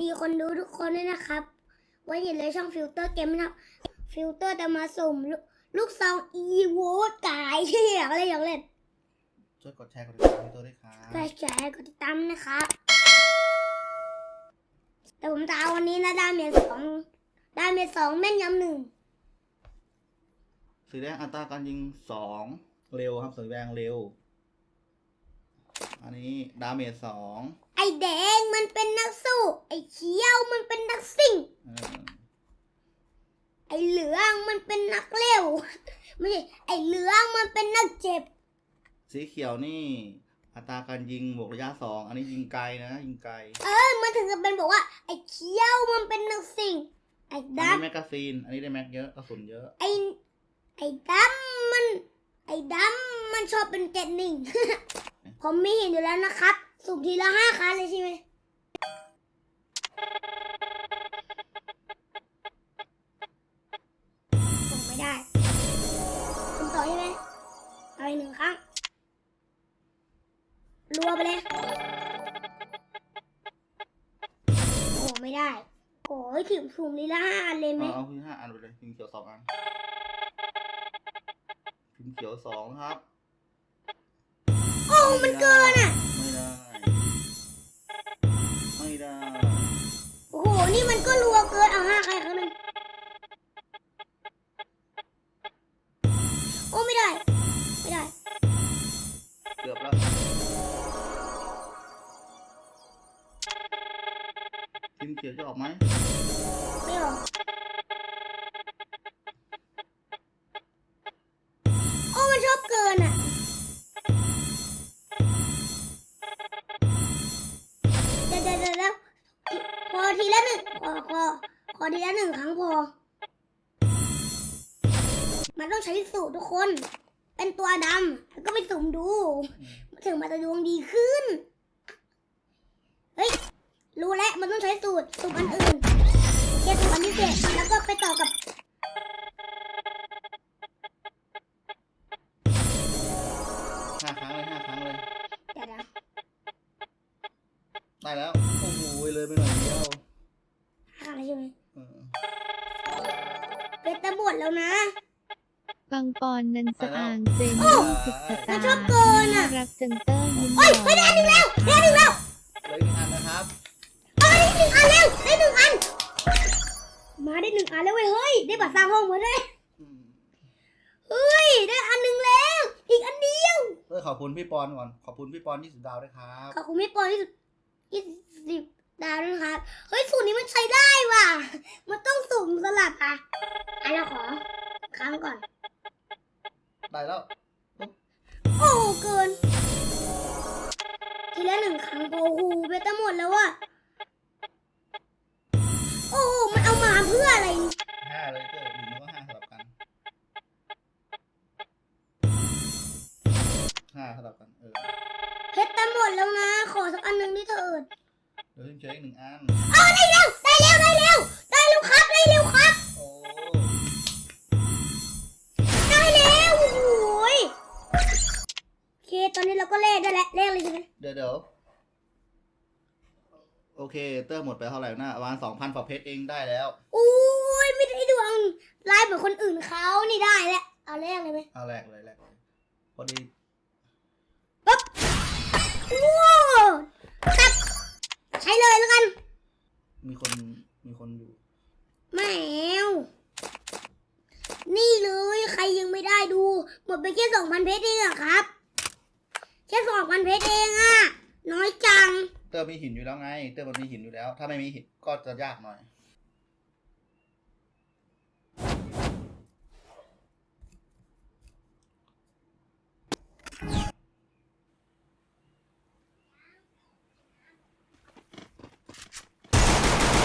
ดีคนดูทุกคนด้วยนะครับ ไว้เห็นเลยช่องฟิลเตอร์เกมนะครับ ฟิลเตอร์จะมาสุ่ม ลูกลูกซองอีโวตกายที่อยากเล่นอยากเล่นช่วยกดแชร์กดติดตามให้ตัวด้วยครับก็แชร์กดติดตามนะครับแต่ผมจะเอาวันนี้นะดาเมจสองดาเมจสองแม่นยำหนึ่งสีแดงอัตราการยิงสองเร็วครับสีแดงเร็ว อันนี้ดาเมจสองไอ แดงมันเป็นนักสู้ ไอเขียวมันเป็นนักซิ่งเออไอเหลืองมันเป็นนักเร็วไม่ใช่ไอเหลืองมันเป็นนักเจ็บ สีเขียวนี่ อัตราการยิงบวกระยะสองอันนี้ยิงไกลนะยิงไกลเออมันถึงจะเป็นบอกว่า ไอเขียวมันเป็นนักซิ่ง ไออันดนี้แมกกาซีน อันนี้ได้แม็กเยอะกระสุนเยอะำไอไอดำมัน ไอดำมันชอบเป็นเจ็ดหนึ่ง ผมไม่เห็นอยู่แล้วนะครับ สุ่มทีละห้าคันเลยใช่ไหมสุ่มไม่ได้สุ่มต่อใช่ไหมเอาอีกหนึ่งครั้งรัวไปเลยโอ้ไม่ได้โอ้ยถึงสุ่มทีละห้าอันเลยไหม เอาเอาพิมพ์ห้าอันไปเลยพิมพ์เขียวสองอันพิมพ์เขียวสองครับ โอ้มันเกิน ใครครั้งหนึ่งโอ้ไม่ได้ ไม่ได้ เกือบแล้วพิมพ์เขียวจะออกไหมไม่ออกโอ้มันชอบเกินอะเดี๋ยวเดี๋ยวเดี๋ยวเดี๋ยวพอทีละหนึ่งขอขอ ขอทีละหนึ่งครั้งพอ มันต้องใช้สูตรทุกคน เป็นตัวดำแล้วก็ไปสุ่มดู ถึงมันจะดวงดีขึ้น เฮ้ย รู้แล้ว มันต้องใช้สูตรสูตรอันอื่นแค่สูตรอันพิเศษแล้วก็ไปต่อกับห้าครั้งเลยห้าครั้งเลย เดี๋ยวนะ ได้แล้ว โอ้โหเลยไปหน่อยเดียว งปอนนันสะอางเจมโอ้ส์สุดสมัตานชอบเกินอะรักจังเตอร์ยิ้มหเฮ้ยวาไม่ได้หนึ่งแล้วได้หนึ่งแล้วเหลยอีกอันนะครับเอาได้หนึ่งอันแล้วได้หนึ่งอัน มาได้หนึ่งอันแล้วเว้ยเฮ้ยได้บัตรสร้างห้องมาด้วยอืมเฮ้ยได้อันหนึ่งแล้ว อีกอันเดียวเออขอบคุณพี่ปอนก่อนขอบคุณพี่ปอนยี่สิบดาวด้วยครับขอบคุณพี่ปอยที่สุดยี่สิบดาวด้วยนะครับเฮ้ยสูตรนี้มันใช้ได้ว่ะ มันต้องสุ่มสลับอะอันเราขอครั้งก่อน ได้แล้ว โอ้เกิน ทีละหนึ่งครั้งโอ้โหเบต้าหมดแล้วอะโอ้โหมันเอามาเพื่ออะไรนี่ห้าเลยเจ้หนึ่งแล้วก็ห้าสลับกันห้าสลับกันเออเพชรตาหมดแล้วนะ ขอสักอันหนึ่งที่เถิด เดี๋ยวพิมพ์เช็คหนึ่งอัน เอาได้แล้วได้แล้วได้แล้ว ดี๋ยวเดี๋ยวโอเค เตอร์หมดไปเท่าไหร่นะประมาณสองพันฝาเพชรเองได้แล้ว อุ้ยไม่ได้ดวงไลายเหมือนคนอื่นเขานี่ได้แล้วเอาเลขเลยไหมเอาแรกเลยแรกเลยพอดีว้าวตัดใช้เลยแล้วกัน มีคนมีคนอยู่แมวนี่เลยใครยังไม่ได้ดู หมดไปแค่สองพันเพชรเองอะครับ แค่สองพันเพชรเองอะน้อยจัง เตอร์มีหินอยู่แล้วไง เตอร์มันมีหินอยู่แล้ว ถ้าไม่มีหินก็จะยากหน่อย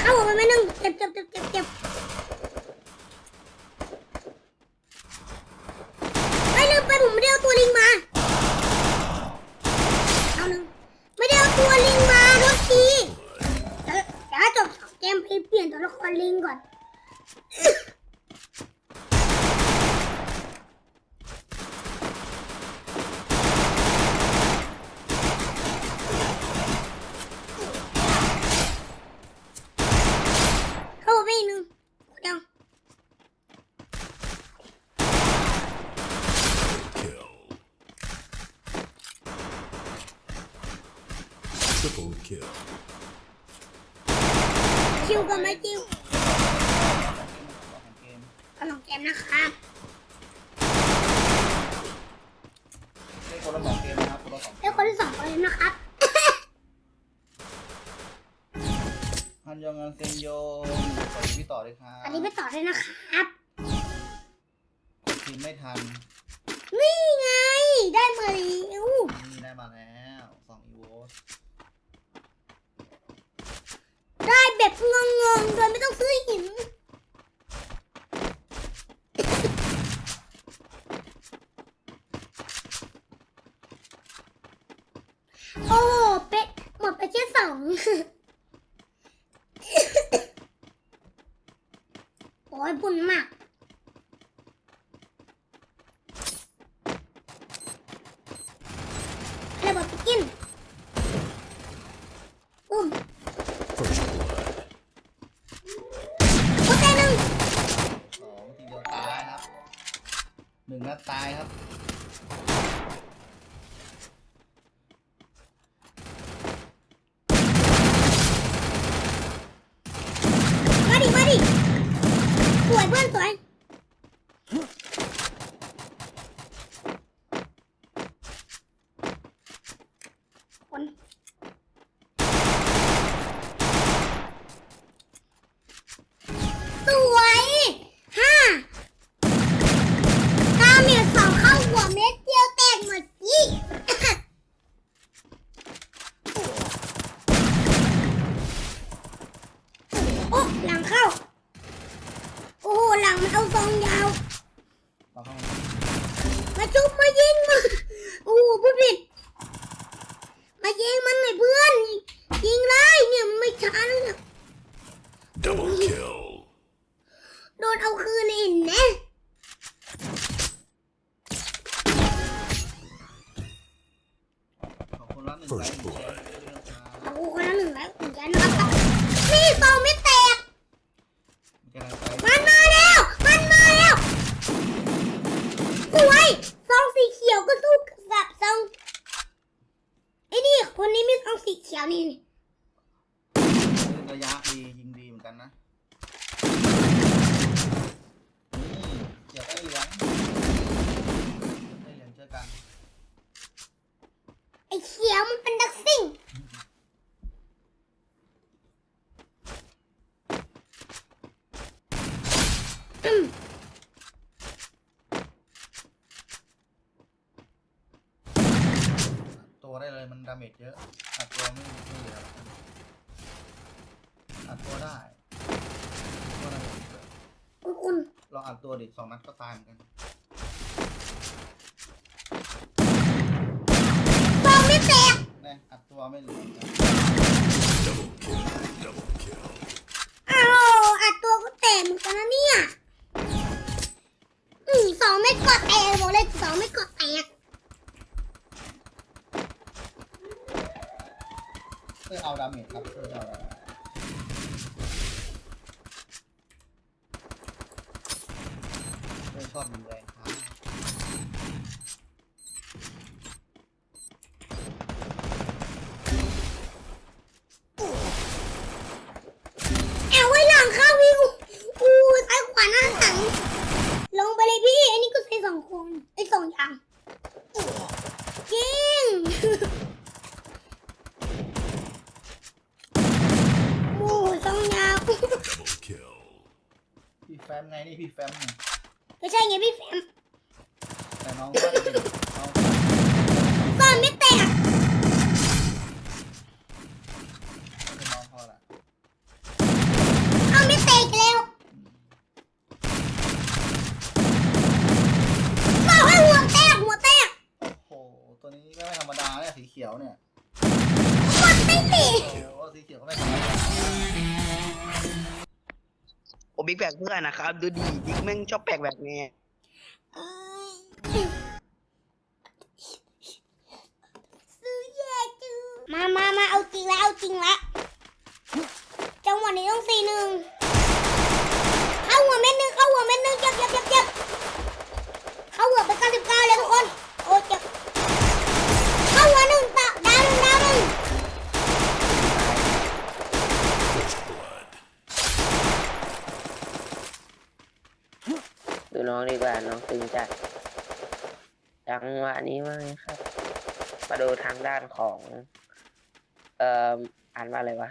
เข้าหัวมันไม่นึ่งเจ็บเจ็บเจ็บเจ็บเจ็บ triple kill. Kill the Mickey. เกมเอาลองเกมนะครับเล่นคนละสองเกมนะครับคนละสองเอ้คนที่สองเกมนะครับ ฮันยองอันเซนโยสวัสดีพี่ต่อเลยครับอันนี้ไปต่อเลยนะครับ ทีมไม่ทัน นี่ไง ได้มาแล้วนี่ได้มาแล้วสองอีโวได้แบบงงๆ โดยไม่ต้องซื้อหิน โอ้เป็ดหมดไปแค่สอง โอ้ยบุญมาก ระเบิดไปกินอุ้ม First blood. โอเคหนึ่ง สองทีเดียวตายครับหนึ่งนัด ตายครับ มาดิ มาดิ สวยเพื่อนสวย คน สวยห้าตาเมียสองเข้าหัวเม็ดเดียวแตกหมดยี่ โอ้หลังเข้า โอ้โหหลังมันเอาซองยาว เราเข้ามา มาจุบมายิงมาโอ้โหพูดผิด มายิงมันหน่อยเพื่อน ยิงได้เนี่ยมันไม่ช้าเลยเนี่ย Double kill. โดนเอาคืนเห็นนะ ขอบคุณรับหนึ่งไลค์หนึ่งแชร์ด้วยนะครับ โอ้โหคนละหนึ่งแล้วเหมือนกันนะครับนี่ซองไม่แตก มีกำลังใจ มันมาแล้ว มันมาแล้ว สวยซองสีเขียวก็สู้กับซองไอ้ นี่คนนี้มีซองสีเขียวนี่เล่นระยะดียิงดีเหมือนกันนะนี่เกี่ยวกับเหลืองได้เหลืองเจอกัน ไอ้เขียวมันเป็นดักซิ่ง อืม ตัวได้ เลยมันดาเมจเยอะอัดตัวไม่ไม่เหลืออัดตัวได้ตัวดาเมจเยอะคุณคุณลองอัดตัวดิสองนัดก็ตายเหมือนกันซองไม่แตกนะอัดตัวไม่เหลือ Double kill. Double kill. อ้าวอัดตัวก็แตกเหมือนกันนะเนี่ยอืมสองไม่กดแตกบอกเลยสองไม่กดแตก พื่อเอาดาเมจครับเพื่อเอาดาเมจเพื่อชอบยิงแรงครับ เอาไว้หลังเข้าวิวอู้ซ้ายขวาหน้าหลัง ลงไปเลยพี่ อันนี้ก็ใช้สองคนไอ้ยสองอย่างจริง โอ้ยสองยาว Double kill. พี่แฟมไงนี่พี่แฟมไงก็ใช่ไงพี่แฟมแต่น้องก็ดีน้องก็ซ่อนไม่แตกเป็นน้องพอละเอาไม่แตกแล้วบอกให้หัวแตกหัวแตกโอ้โหตัวนี้ก็ไม่ธรรมดาเนี่ยสีเขียวเนี่ยหมดไปสิโอ้โหสีเขียวก็ไม่ ผมบิ๊กแบกเพื่อนนะครับ ดูดีบิ๊กแม่งชอบแปลกแบบนี้เอ้ยซื้อแย่จือมามามาเอาจริงแล้วเอาจริงแล้วจังหวะนี้ต้องสี่หนึ่งเข้าหัวเม็ดหนึ่งเข้าหัวเม็ดหนึ่งเจ็บเจ็บเจ็บเจ็บเข้าหัวไปเก้าสิบเก้าเลยทุกคน โอ้เจ็บเข้าหัวหนึ่งตาดาวหนึ่งดาวหนึ่ง น้องดีกว่าน้อง ตึงจัดจังหวะนี้ว่าไงครับ มาดูทางด้านของ เอ่ออ่านว่าอะไรวะ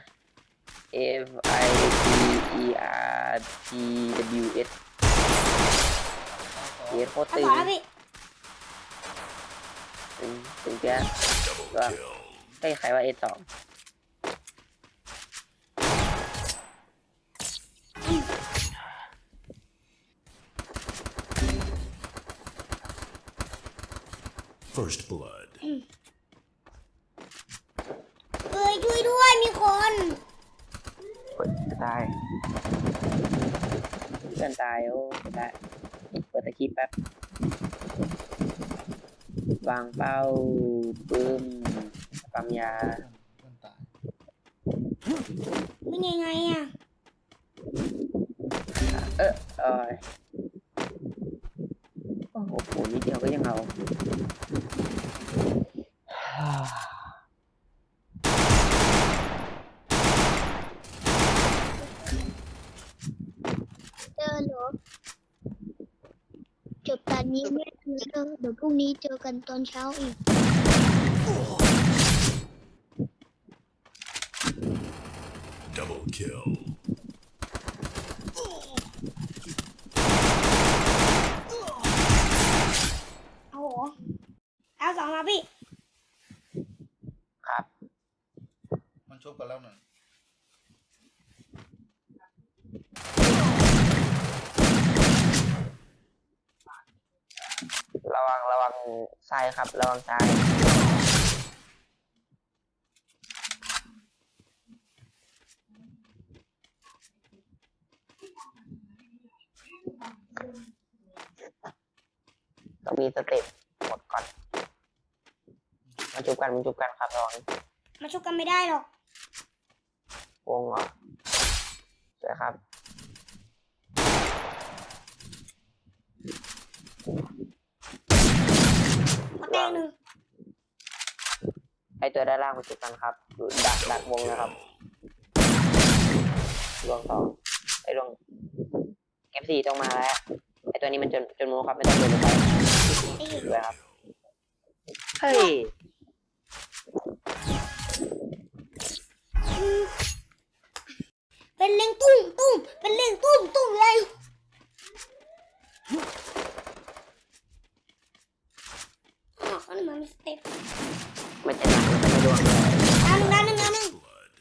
F I T E R T W S เยโคตรเอาตึสงองแล้วพี่ตึงตึงแจ๊ะ Double Vâng. kill. เฮ้ยใครว่า S สอง First blood. เอ้ยช่วยด้วยมีคนเปิดจะตายเพื่อนตายโอ้จะได้เปิดตะคีแป๊บวางเป้าปึ้มปั๊มยาเพื่อนตายเป็นยังไงอะ เออเอย โอ้โหนิดเดียวก็ยังเอาเจอเหรอจบตอนนี้ไม่เจอเด้อเดี๋ยวพรุ่งนี้เจอกันตอนเช้าอีก Double kill. โอ้โหเอาสองแล้วพี่ ครับ มันชุบกันแล้วหนึ่ง ระวังระวังซ้ายครับ ระวังซ้ายต้องมีสเต็ปหมดก่อน มาจุบกันมาจุบกันครับระวังมาชุบกันไม่ได้หรอกวงเหรอสวยครับ มาแตงหนึ่ง ไอ ตัวด้านล่างมาจุบกันครับดูดักดักวงนะครับดวงสองไอดวงเอฟซีต้องมาแล้วไอตัวนี้มันจนจนมูครับไม่ต้องเดินลงไปตีสวยครับเฮ้ยอืมเป็นเล็งตุ้มตุ้มเป็นเล็งตุ้มตุ้มเลยอ๋อเขาหนึ่งมามีสเต็ปมันจะ หนักมันจะไม่ดวงเลยดาวหนึ่งดาวหนึ่งดาวหนึ่ง Blood.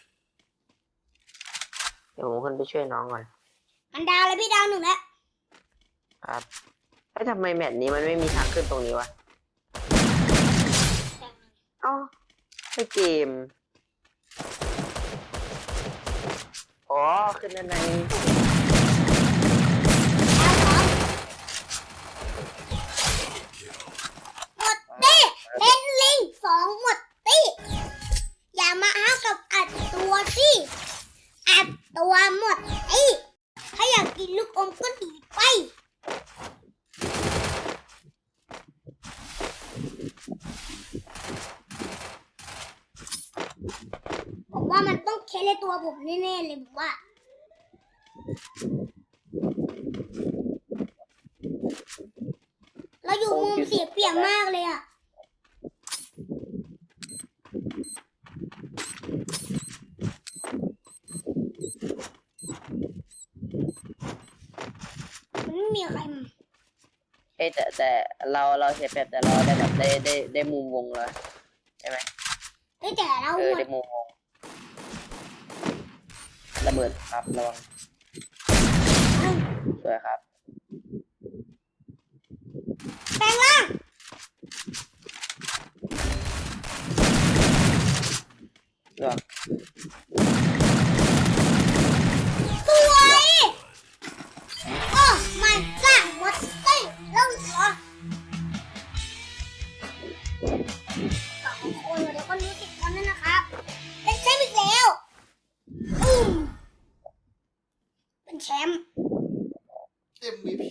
เดี๋ยวผมขึ้นไปช่วยน้องก่อนมันดาวเลยพี่ดาวหนึ่งแล้วครับเอ้ยทำไมแมตช์นี้มันไม่มีทางขึ้นตรงนี้วะเอ้าให้เกมอ๋อขึ้นด้านใน หมดตีเล่นลิงสองหมดตีอย่ามาห้ากับอัดตัวตีอัดตัวหมดตีถ้าอยากกินลูกอมก็หนีไป ผมว่ามัน ต้องเคสในตัวผมแน่ๆเลยผมว่า เราอยู่มุมเสียเปรียบมากเลยอะมันไม่มีใครมาเอ้ยแต่แต่เราเราเสียเปรียบแต่เราได้แบบได้ได้ได้มุมวงแล้วใช่ไหมเฮ้ยแต่เราเอหอมด ได้มุมวง ระเบิดครับระวังสวยครับ แชมป์ MVP